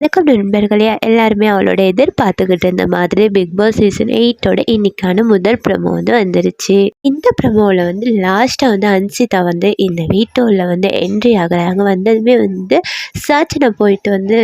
வணக்கம் நண்பர்களே எல்லாருமே அவளோட எதிர்பார்த்துக்கிட்டு இருந்த மாதிரி பிக் பாஸ் சீசன் எயிட்டோட இன்னைக்கான முதல் ப்ரமோ வந்து வந்துருச்சு. இந்த ப்ரமோவில் வந்து லாஸ்ட்டாக வந்து அன்சிதா வந்து இந்த வீட்டோவில் வந்து என்ட்ரி ஆகுறாங்க வந்ததுமே வந்து சாச்சனை போயிட்டு வந்து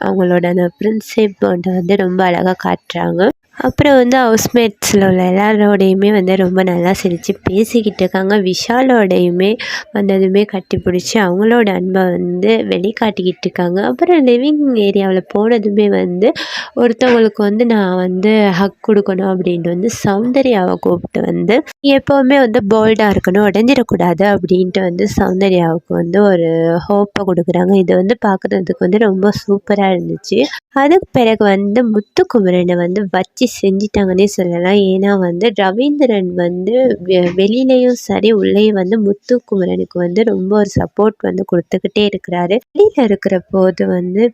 அவங்களோட அந்த பிரின்சிப் வந்து ரொம்ப அழகாக காட்டுறாங்க. அப்புறம் வந்து ஹவுஸ்மேட்ஸில் உள்ள எல்லாரோடையுமே வந்து ரொம்ப நல்லா சிரித்து பேசிக்கிட்டு இருக்காங்க. விஷாலோடையுமே வந்ததுமே கட்டி பிடிச்சி அவங்களோட அன்பை வந்து வெளிக்காட்டிக்கிட்டு இருக்காங்க. அப்புறம் லிவிங் ஏரியாவில் போனதுமே வந்து ஒருத்தவங்களுக்கு வந்து நான் வந்து ஹக் கொடுக்கணும் அப்படின்ட்டு வந்து சௌந்தர்யாவை கூப்பிட்டு வந்து எப்போவுமே வந்து போல்டாக இருக்கணும் உடஞ்சிடக்கூடாது அப்படின்ட்டு வந்து சௌந்தர்யாவுக்கு வந்து ஒரு ஹோப்பை கொடுக்குறாங்க. இது வந்து பார்க்குறதுக்கு வந்து ரொம்ப சூப்பராக இருந்துச்சு. அதுக்கு பிறகு வந்து முத்துக்குமரனை வந்து வச்சு செஞ்சிட்டாங்கன்னே சொல்லலாம். ஏன்னா வந்து ரவீந்திரன் வந்து வெளியிலையும் சரி உள்ளேயும் வந்து முத்துக்குமரனுக்கு வந்து ரொம்ப ஒரு சப்போர்ட் வந்து கொடுத்துக்கிட்டே இருக்கிறாரு. வெளியில் இருக்கிற போது வந்து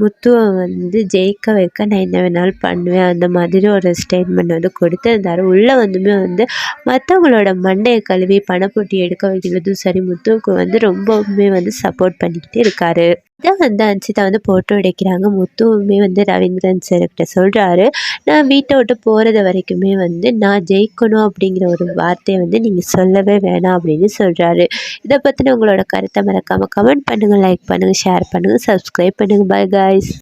முத்துவை வந்து ஜெயிக்க வைக்க நான் என்ன வேணாலும் பண்ணுவேன் அந்த மாதிரி ஒரு ஸ்டேட்மெண்ட் வந்து கொடுத்துருந்தாரு. உள்ளே வந்துமே வந்து மற்றவங்களோட மண்டையை கழுவி பணப்பொட்டி எடுக்க வைக்கிறதும் சரி முத்துவுக்கு வந்து ரொம்பவுமே வந்து சப்போர்ட் பண்ணிக்கிட்டே இருக்காரு. தான் வந்து அன்சிதா வந்து போட்டோ எடுக்கிறாங்க. முத்துவுமே வந்து ரவீந்திரன் சார்கிட்ட சொல்கிறாரு நான் வீட்டை விட்டு போகிறது வரைக்குமே வந்து நான் ஜெயிக்கணும் அப்படிங்கிற ஒரு வார்த்தையை வந்து நீங்கள் சொல்லவே வேணாம் அப்படின்னு சொல்கிறாரு இதை பற்றின உங்களோட கருத்தை மறக்காமல் கமெண்ட் பண்ணுங்கள் லைக் பண்ணுங்கள் ஷேர் பண்ணுங்கள் சப்ஸ்கிரைப் பண்ணுங்கள் பாய் காய்ஸ்